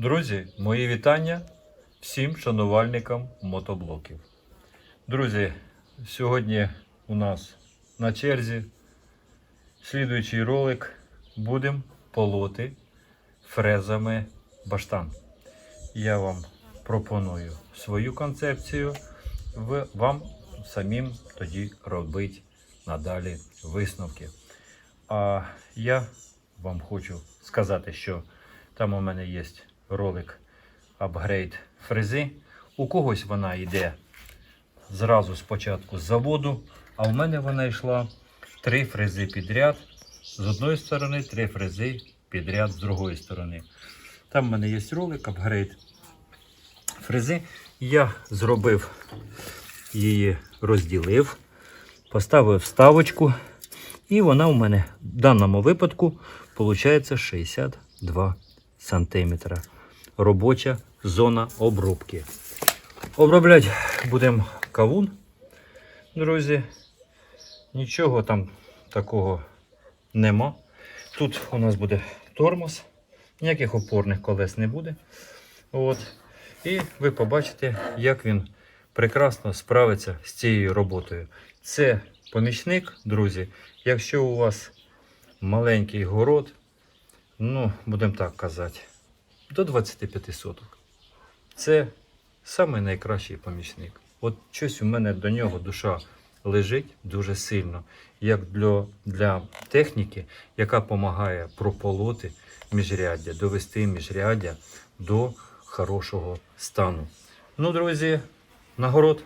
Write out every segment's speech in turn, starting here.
Друзі, мої вітання всім шанувальникам мотоблоків. Друзі, сьогодні у нас на черзі слідуючий ролик. Будемо полоти фрезами баштан. Я вам пропоную свою концепцію, вам самим тоді робити надалі висновки. А я вам хочу сказати, що там у мене є ролик апгрейд фрези. У когось вона йде зразу спочатку з заводу, а в мене вона йшла три фрези підряд. З одної сторони, три фрези підряд з другої сторони. Там в мене є ролик апгрейд фрези. Я зробив її, розділив, поставив вставочку. І вона у мене в даному випадку виходить 62 см. Робоча зона обробки. Обробляти будемо кавун, друзі. Нічого там такого нема. Тут у нас буде тормоз, ніяких опорних колес не буде. От. І ви побачите, як він прекрасно справиться з цією роботою. Це помічник, друзі. Якщо у вас маленький город, ну, будемо так казати, до 25 соток. Це самий найкращий помічник. От щось у мене до нього душа лежить дуже сильно, як для, для техніки, яка допомагає прополоти міжряддя, довести міжряддя до хорошого стану. Ну, друзі, нагород.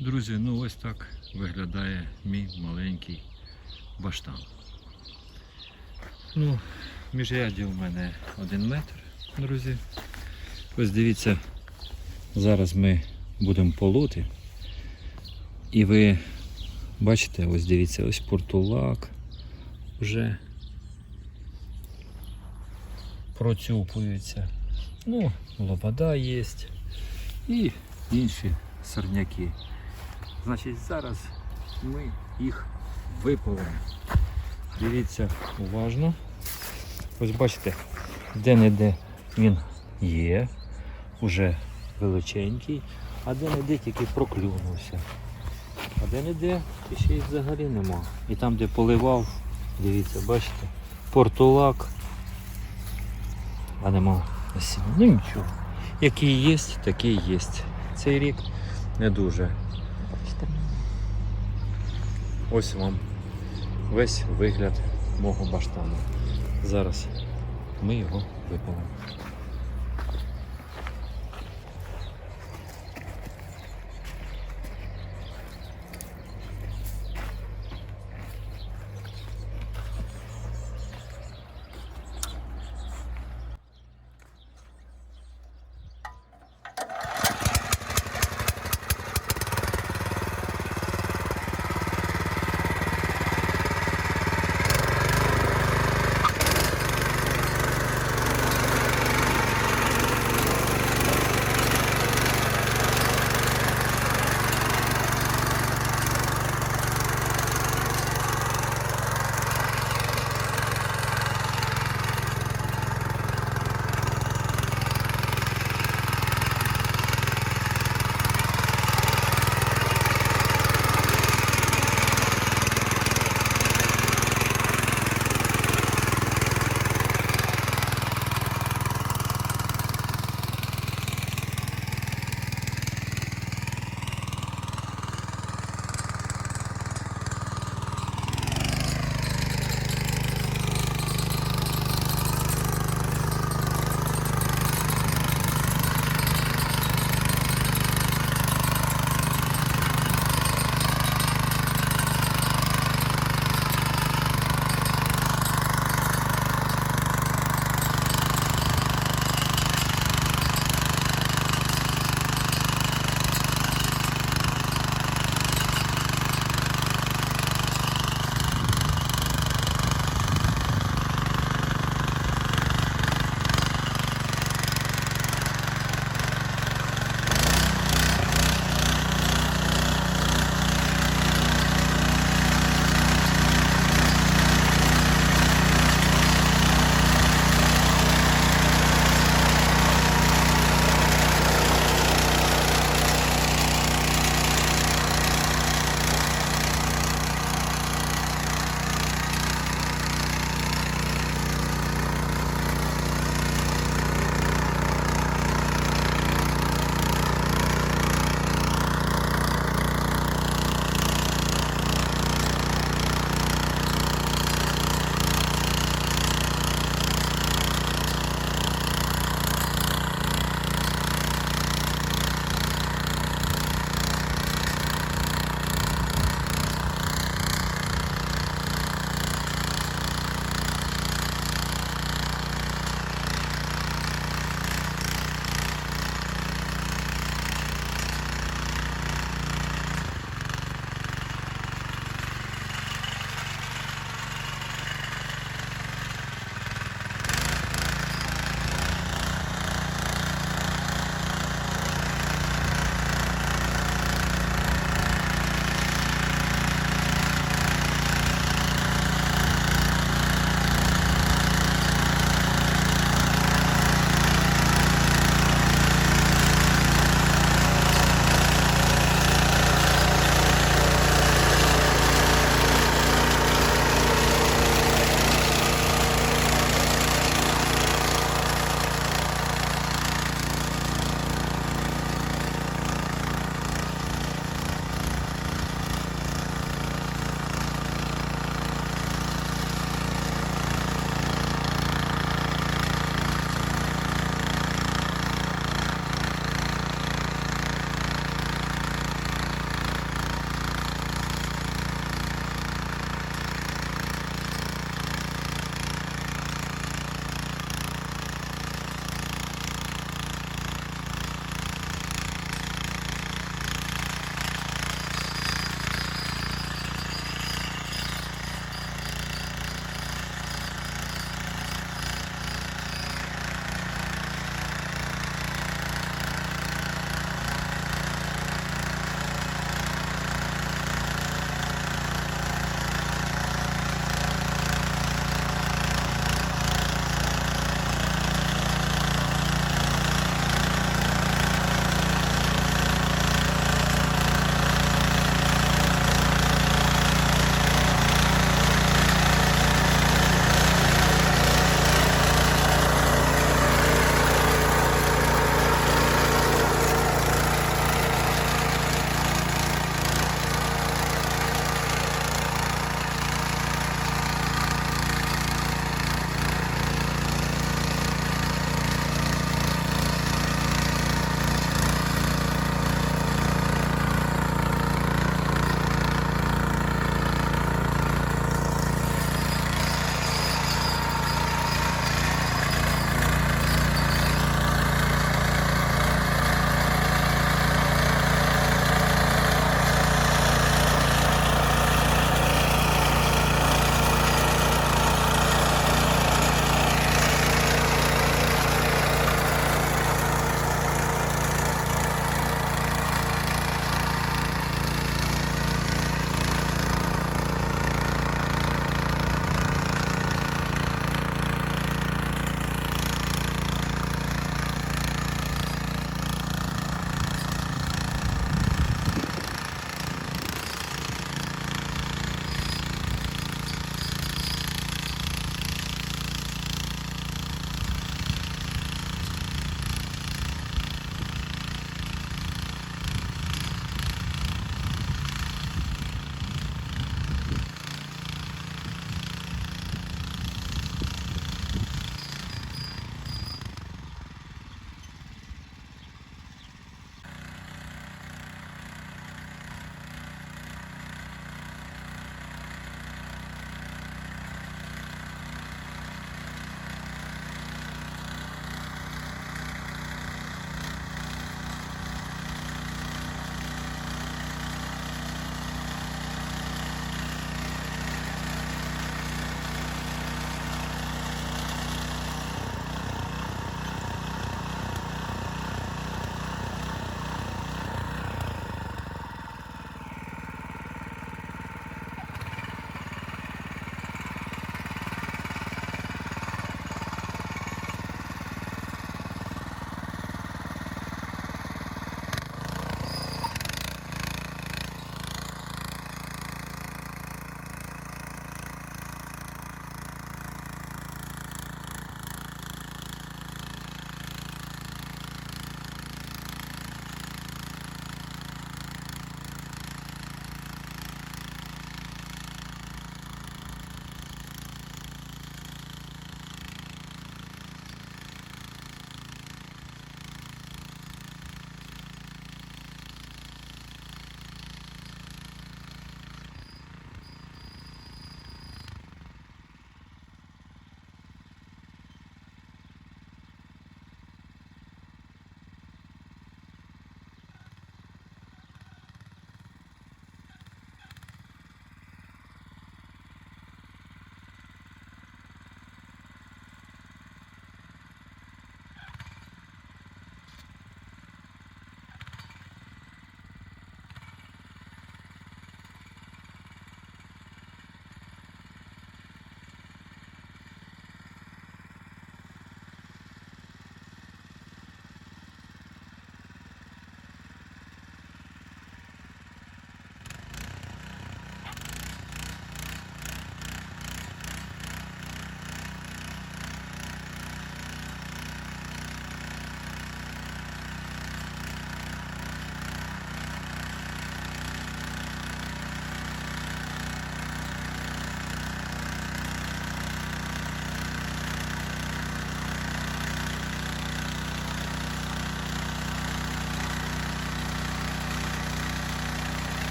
Друзі, ну ось так виглядає мій маленький баштан. Ну, міжряддя у мене один метр, друзі. Ось дивіться, зараз ми будемо полоти. І ви бачите, ось дивіться, ось портулак вже процюпується. Ну, лобода є і інші сорняки. Значить, зараз ми їх виполимо. Дивіться уважно. Ось бачите, де-не-де він є, уже величенький, а де-не-де тільки проклюнувся. А де-не-де ще й взагалі нема. І там, де поливав, дивіться, бачите, портулак, а нема насіння. Ну нічого. Який є, такий є. Цей рік не дуже. Ось вам весь вигляд мого баштану. Зараз ми його випалимо.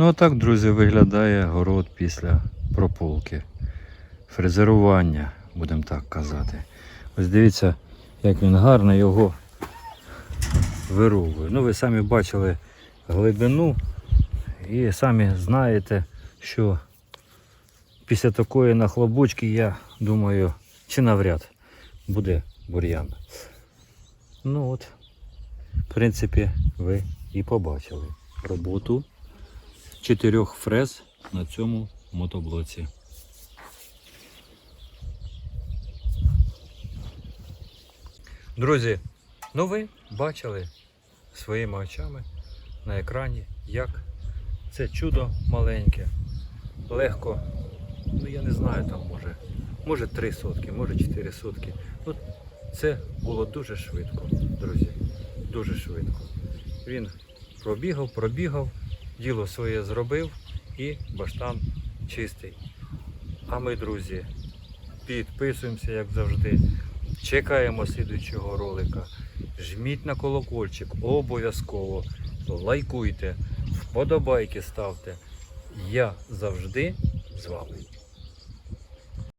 Ну а так, друзі, виглядає город після прополки. Фрезерування, будемо так казати. Ось дивіться, як він гарно його виругує. Ну, ви самі бачили глибину і самі знаєте, що після такої нахлобучки, я думаю, чи навряд буде бур'ян. Ну от, в принципі, ви і побачили роботу чотирьох фрез на цьому мотоблоці. Друзі, ну ви бачили своїми очами на екрані, як це чудо маленьке, легко, ну я не знаю, там може, може 3 сотки, може 4 сотки. Ну, це було дуже швидко, друзі. Дуже швидко. Він пробігав, пробігав, діло своє зробив і баштан чистий. А ми, друзі, підписуємося, як завжди. Чекаємо слідуючого ролика. Жміть на колокольчик обов'язково. Лайкуйте, вподобайки ставте. Я завжди з вами.